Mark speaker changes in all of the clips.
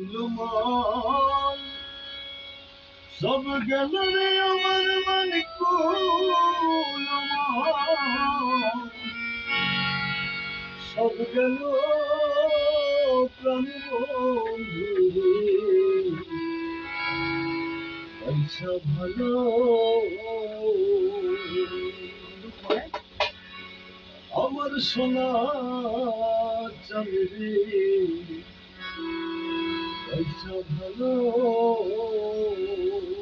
Speaker 1: কুলমান সব গেল রে আমার মন। কুলমান সব গেল প্রাণ পয়সা ভালো। আমার সোনা চাঁদরে পয়সা ভালো কুলমান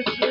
Speaker 1: বন্ধু